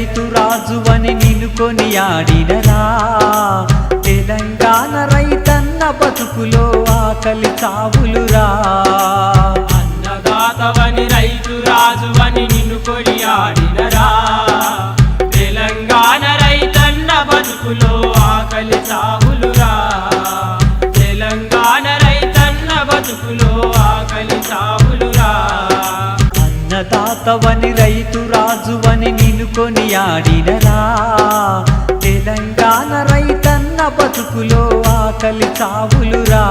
రైతు రాజువని నిలుకొని ఆడినరా. తెలంగాణ రైతన్న బతుకులో ఆకలి చావులురా. అన్నదాతవని రైతు రాజువని నిన్ను కొడియాడినరా తెలంగాణ రైతన్న బతుకులో ఆకలి చావులురా. తెలంగాణ రైతన్న బతుకులో ఆకలి చావులురా. అన్నదాతవని కొనియాడినరా? తెలంగాణ రైతన్న బతుకులో ఆకలి చావులురా?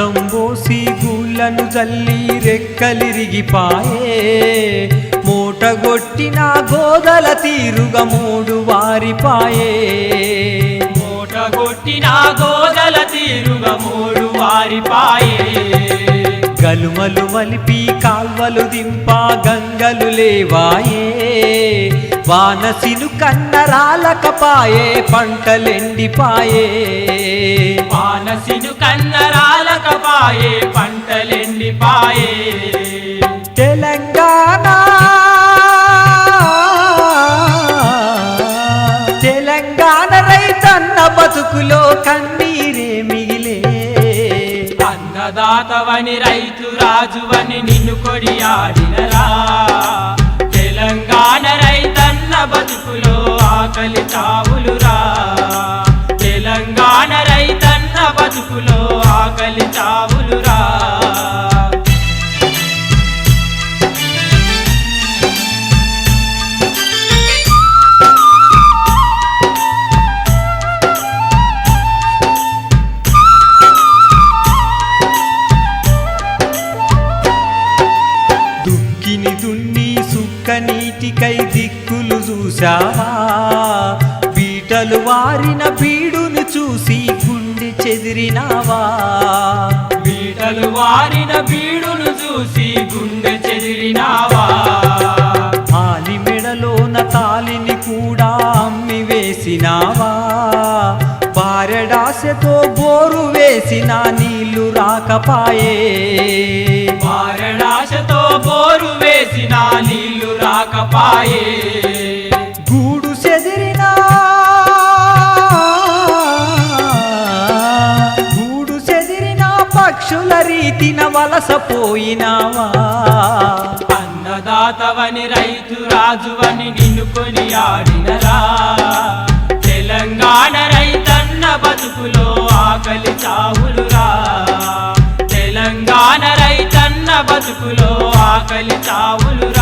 పోసి గూళ్ళను జల్లి రెక్కలిరిగిపాయే మూటగొట్టిన గోదల తీరుగా మూడు వారిపాయే మూట కొట్టిన గోదల తీరుగా మూడు వారిపాయే గలుమలు మలిపి కాల్వలు దింప గంగలు లేవాయే. వానసిను కన్నరాలకపాయే పంటలెండిపాయే మానసిను కన్నరాలకపాయే పంటలెండిపాయే తెలంగాణ తెలంగాణ రైతన్న బతుకులో కన్నీరే మిగిలే. అన్నదాతవని రైతు రాజువని నిన్ను కొడియాడినరా తెలంగాణ రైతన్న బతుకులో ఆకలి చావులురా. బతుకులో ఆకలి చావులురా చెదిరినావా? బీటలు వారిన బీడును చూసి గుండె చెదిరినావా? ఆలి మెడలోన తాలిని కూడా అమ్మి వేసినావా? బారెడాసెతో బోరు వేసిన నీళ్ళు రాకపాయే. మారణాశతో బోరు వేసిన నీళ్ళు రాకపాయే. పక్షుల రీతిన వలసపోయినావా అన్నదాతవని రైతు రాజువని నిన్ను కొనియాడినరా? తెలంగాణ రైతన్న బతుకులో ఆకలి చావులురా? తెలంగాణ రైతన్న బతుకులో ఆకలి చావులురా?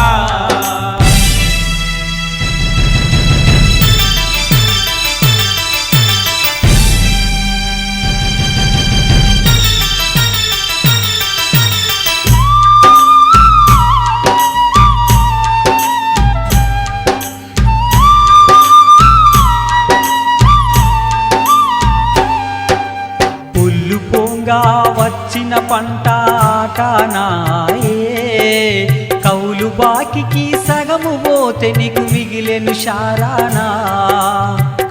ఆటనాయే కౌలు బాకికి సగము పోతే నీకు మిగిలెను శారానా.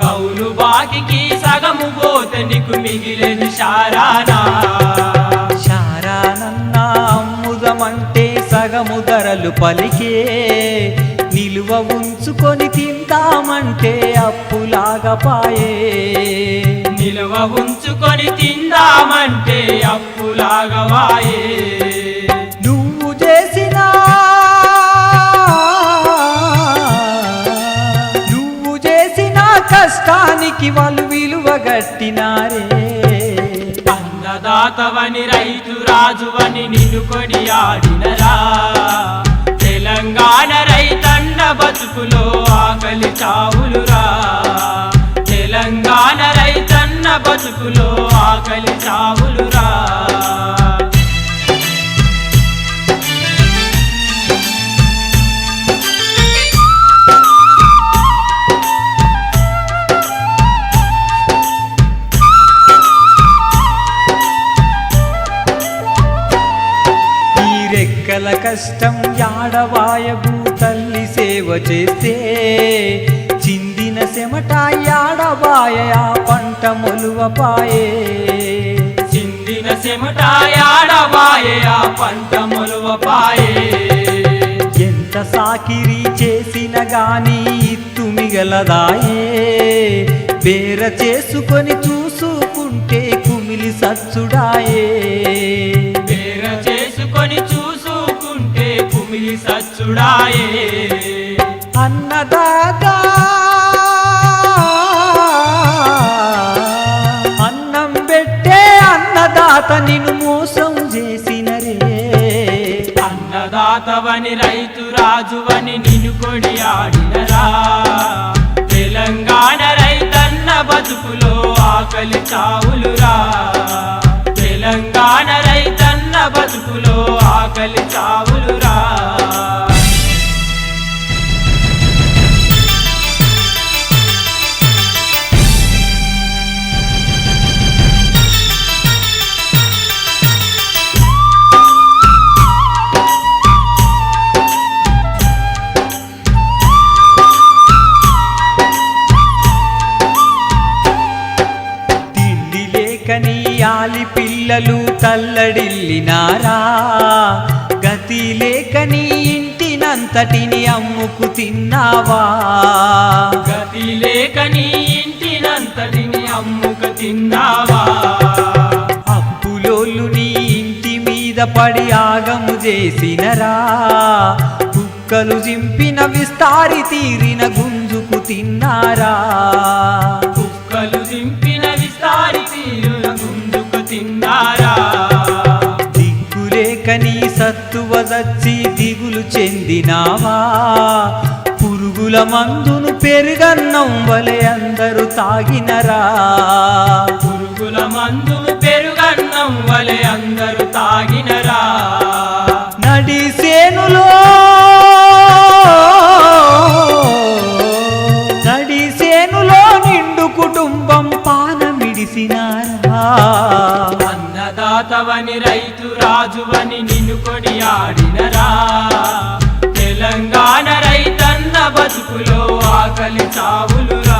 కౌలు బాకికి సగము పోతే నీకు మిగిలిన శారానా. శారానన్నా అమ్ముదమంటే సగము ధరలు పలికే. నిలువ ఉంచుకొని తిందామంటే అప్పులాగా పాయే. నిలువ ఉంచుకొని తిందామంటే అప్పులాగవాయే నువ్వు చేసిన నువ్వు చేసిన కష్టానికి వాళ్ళు విలువ గట్టినారే అన్నదాతవని రైతు రాజువని నిన్ను కొనియాడినరా. తెలంగాణ రైతన్న బతుకులో ఆకలి చావులురా. తెలంగాణ రైతన్న బతుకులో ఆకలి చావులురా. రెక్కల కష్టం యాడవాయబు తల్లి సేవ చేస్తే చిందిన చెమట యాడవాయ ఆ పంట మొలువపాయే చిందిన చెమటాయాడబాయే ఆ పంట మొలువపాయే ఎంత సాకిరి చేసిన గాని ఇత్తు మిగలదాయే. బేర చేసుకొని చూసుకుంటే కుమిలి సచ్చుడాయే. సచ్చుడాయే అన్నదాత. అన్నం పెట్టే అన్నదాత నిన్ను మోసం చేసినరే అన్నదాతవని రైతు రాజువని నిన్ను కొడి ఆడినరా తెలంగాణ రైతన్న బతుకులో ఆకలి చావులురా. తెలంగాణ రైతన్న బతుకులో ఆకలి చావులురా. తల్లడిల్లినారా? గతి లేకని ఇంటినంతటిని అమ్ముకు తిన్నావా? గతి లేక నీ ఇంటినంతటిని అమ్ముక తిన్నావా? అప్పులోళ్ళు నీ ఇంటి మీద పడి ఆగము చేసినరా? కుక్కలు జింపిన విస్తారి తీరిన గుంజుకు తిన్నారా? చచ్చి దిగులు చెందినావా? పురుగుల మందును పెరుగన్నం వలె అందరూ తాగినరా? పురుగుల మందులు పెరుగన్నం వలె అందరూ తాగినరా? నడి సేనులో నడి సేనులో నిండు కుటుంబం పానమిడిసినారా? అన్నదాతవని రైతు రాజువని నిన్ను కొడి ఆడినరా తెలంగాణ రైతన్న బతుకులో ఆకలి చావులురా.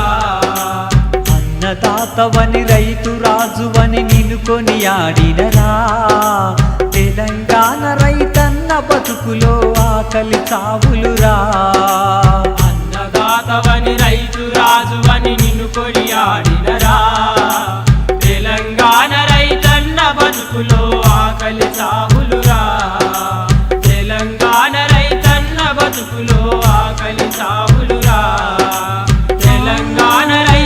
అన్నదాతవని రైతు రాజువని నిన్ను ఆడినరా తెలంగాణ రైతన్న బతుకులో ఆకలి చావులురా. Juan